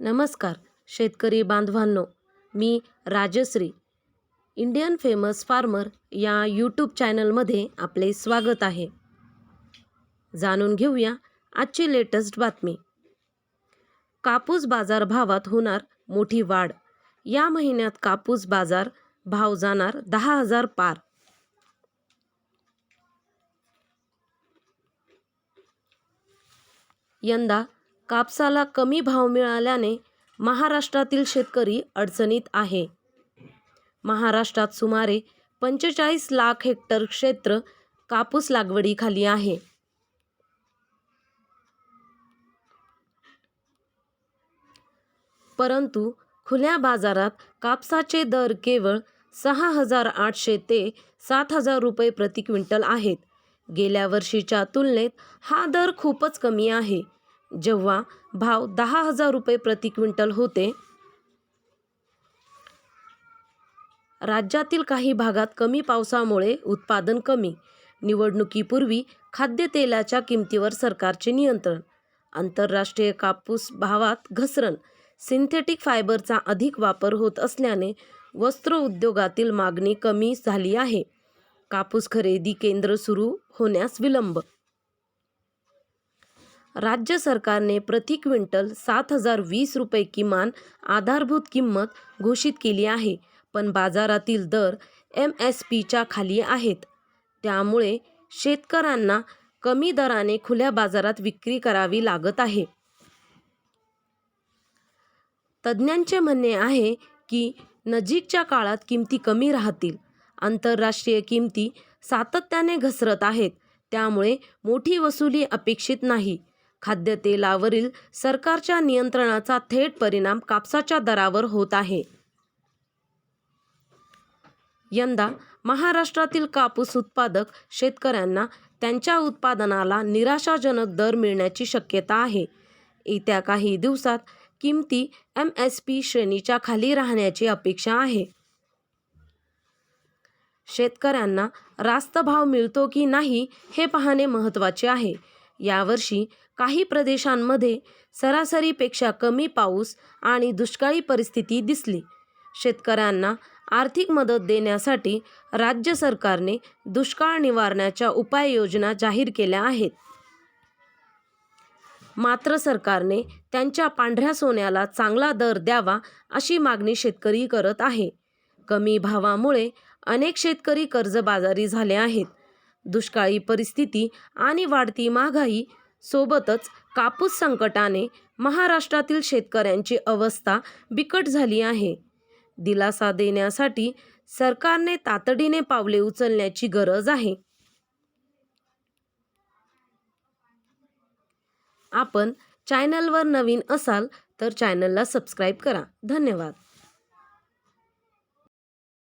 नमस्कार शेतकरी बांधवांनो. मी राजश्री इंडियन फेमस फार्मर या यूट्यूब चॅनलमध्ये आपले स्वागत आहे. जाणून घेऊया आजची लेटेस्ट बातमी. कापूस बाजार भावात होणार मोठी वाढ. या महिन्यात कापूस बाजार भाव जाणार दहा हजार पार. यंदा कापसाला कमी भाव मिळाल्याने महाराष्ट्रातील शेतकरी अडचणीत आहे. महाराष्ट्रात सुमारे पंचेचाळीस लाख हेक्टर क्षेत्र कापूस लागवडीखाली आहे. परंतु खुल्या बाजारात कापसाचे दर केवळ सहा हजार आठशे ते सात हजार रुपये प्रति क्विंटल आहेत. गेल्या वर्षीच्या तुलनेत हा दर खूपच कमी आहे. जेव्हा भाव दहा हजार रुपये प्रति क्विंटल होते राज्यातील काही भागात कमी पावसामुळे उत्पादन कमी. निवडणुकीपूर्वी खाद्यतेलाच्या किमतीवर सरकारचे नियंत्रण. आंतरराष्ट्रीय कापूस भावात घसरण. सिंथेटिक फायबरचा अधिक वापर होत असल्याने वस्त्र उद्योगातील मागणी कमी झाली आहे. कापूस खरेदी केंद्र सुरू होण्यास विलंब राज्य सरकारने प्रति क्विंटल सात हजार वीस रुपये किमान आधारभूत किंमत घोषित केली आहे. पण बाजारातील दर एम एस पीच्या खाली आहेत. त्यामुळे शेतकऱ्यांना कमी दराने खुल्या बाजारात विक्री करावी लागत आहे. तज्ज्ञांचे म्हणणे आहे की नजीकच्या काळात किमती कमी राहतील. आंतरराष्ट्रीय किमती सातत्याने घसरत आहेत. त्यामुळे मोठी वसुली अपेक्षित नाही. खाद्यतेलावरील सरकारच्या नियंत्रणाचा थेट परिणाम कापसाच्या दरावर होत आहे. यंदा महाराष्ट्रातील कापूस उत्पादक शेतकऱ्यांना त्यांच्या उत्पादनाला निराशाजनक दर मिळण्याची शक्यता आहे. येत्या काही दिवसात किमती एम एस पी श्रेणीच्या खाली राहण्याची अपेक्षा आहे. शेतकऱ्यांना रास्त भाव मिळतो की नाही हे पाहणे महत्त्वाचे आहे. यावर्षी काही प्रदेशांमध्ये सरासरीपेक्षा कमी पाऊस आणि दुष्काळी परिस्थिती दिसली. शेतकऱ्यांना आर्थिक मदत देण्यासाठी राज्य सरकारने दुष्काळ निवारण्याच्या उपाययोजना जाहीर केल्या आहेत. मात्र सरकारने त्यांच्या पांढऱ्या सोन्याला चांगला दर द्यावा अशी मागणी शेतकरी करत आहे. कमी भावामुळे अनेक शेतकरी कर्जबाजारी झाले आहेत. दुष्काळी परिस्थिती आणि वाढती महागाई सोबतच कापूस संकटाने महाराष्ट्रातील शेतकऱ्यांची अवस्था बिकट झाली आहे. दिलासा देण्यासाठी सरकारने तातडीने पावले उचलण्याची गरज आहे. आपण चॅनलवर नवीन असाल तर चॅनलला सबस्क्राईब करा. धन्यवाद.